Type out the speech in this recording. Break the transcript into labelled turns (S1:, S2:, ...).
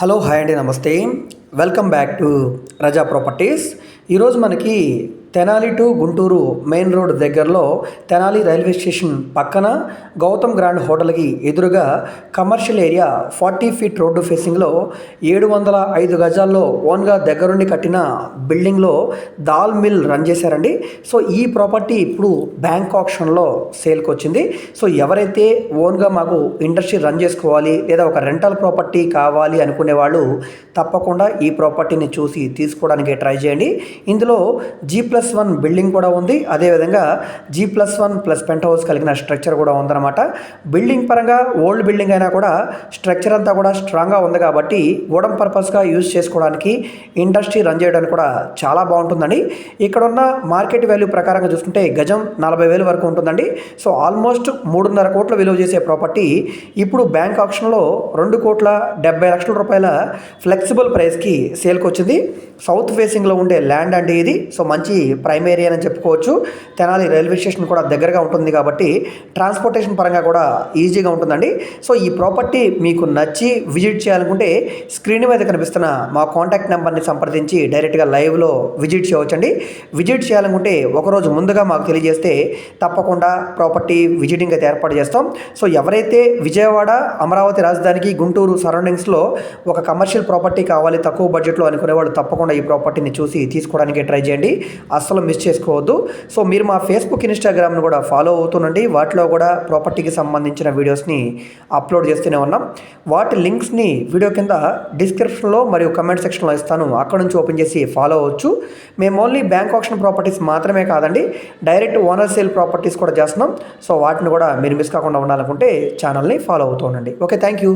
S1: Hello hi అండి నమస్తే. Welcome back to Raza properties. ఈరోజు మనకి Tenali to Guntur main road దగ్గరలో తెనాలి రైల్వే స్టేషన్ పక్కన గౌతమ్ గ్రాండ్ హోటల్కి ఎదురుగా commercial area forty feet road ఫేసింగ్లో ఏడు వందల ఐదు గజాల్లో ఓన్గా దగ్గరుండి కట్టిన బిల్డింగ్లో దాల్ మిల్ రన్ చేశారండి. సో ఈ ప్రాపర్టీ ఇప్పుడు బ్యాంక్ ఆప్షన్లో సేల్కి వచ్చింది సో ఎవరైతే ఓన్గా మాకు ఇండస్ట్రీ రన్ చేసుకోవాలి లేదా ఒక రెంటల్ ప్రాపర్టీ కావాలి అనుకునే వాళ్ళు తప్పకుండా ఈ ప్రాపర్టీని చూసి తీసుకోవడానికి ట్రై చేయండి. ఇందులో జీ ప్లస్ వన్ బిల్డింగ్ కూడా ఉంది. అదేవిధంగా G plus one plus penthouse కలిగిన స్ట్రక్చర్ కూడా ఉందన్నమాట. బిల్డింగ్ పరంగా ఓల్డ్ బిల్డింగ్ అయినా కూడా స్ట్రక్చర్ అంతా కూడా స్ట్రాంగ్గా ఉంది కాబట్టి వుడన్ పర్పస్గా యూజ్ చేసుకోవడానికి ఇండస్ట్రీ రన్ చేయడానికి కూడా చాలా బాగుంటుందండి. ఇక్కడ ఉన్న మార్కెట్ వాల్యూ ప్రకారంగా చూసుకుంటే గజం నలభై వేలు వరకు ఉంటుందండి. సో ఆల్మోస్ట్ మూడున్నర కోట్ల విలువ చేసే ప్రాపర్టీ. ఇప్పుడు బ్యాంక్ ఆప్షన్లో రెండు కోట్ల డెబ్బై లక్షల రూపాయల ఫ్లెక్సిబుల్ ప్రైస్కి సేల్కి వచ్చింది. సౌత్ ఫేసింగ్లో ఉండే ల్యాండ్ అండి ఇది. సో మంచి ప్రైమ్ ఏరియా అని చెప్పుకోవచ్చు. తెనాలి రైల్వే స్టేషన్ కూడా దగ్గరగా ఉంటుంది కాబట్టి ట్రాన్స్పోర్టేషన్ పరంగా కూడా ఈజీగా ఉంటుందండి. సో ఈ ప్రాపర్టీ మీకు నచ్చి విజిట్ చేయాలనుకుంటే స్క్రీన్ మీద కనిపిస్తున్న మా కాంటాక్ట్ నెంబర్ని సంప్రదించి డైరెక్ట్గా లైవ్లో విజిట్ చేయవచ్చండి. విజిట్ చేయాలనుకుంటే ఒకరోజు ముందుగా మాకు తెలియజేస్తే తప్పకుండా ప్రాపర్టీ విజిటింగ్ అయితే ఏర్పాటు చేస్తాం. సో ఎవరైతే విజయవాడ అమరావతి రాజధానికి గుంటూరు సరౌండింగ్స్లో ఒక కమర్షియల్ ప్రాపర్టీ కావాలి తక్కువ బడ్జెట్లో అనుకునే వాళ్ళు తప్పకుండా ఈ ప్రాపర్టీని చూసి తీసుకోవడానికి ట్రై చేయండి. అస్సలు మిస్ చేసుకోవద్దు. సో మీరు మా ఫేస్బుక్ ఇన్స్టాగ్రామ్ను కూడా ఫాలో అవుతుండండి. వాటిలో కూడా ప్రాపర్టీకి సంబంధించిన వీడియోస్ని అప్లోడ్ చేస్తూనే ఉన్నాం. వాటి లింక్స్ని వీడియో కింద డిస్క్రిప్షన్లో మరియు కమెంట్ సెక్షన్లో ఇస్తాను. అక్కడ నుంచి ఓపెన్ చేసి ఫాలో అవ్వచ్చు. మేము ఓన్లీ బ్యాంక్ ఆప్షన్ ప్రాపర్టీస్ మాత్రమే కాదండి డైరెక్ట్ ఓనర్ సేల్ ప్రాపర్టీస్ కూడా చేస్తున్నాం. సో వాటిని కూడా మీరు మిస్ కాకుండా ఉండాలనుకుంటే ఛానల్ని ఫాలో అవుతూ ఉండండి. Okay thank you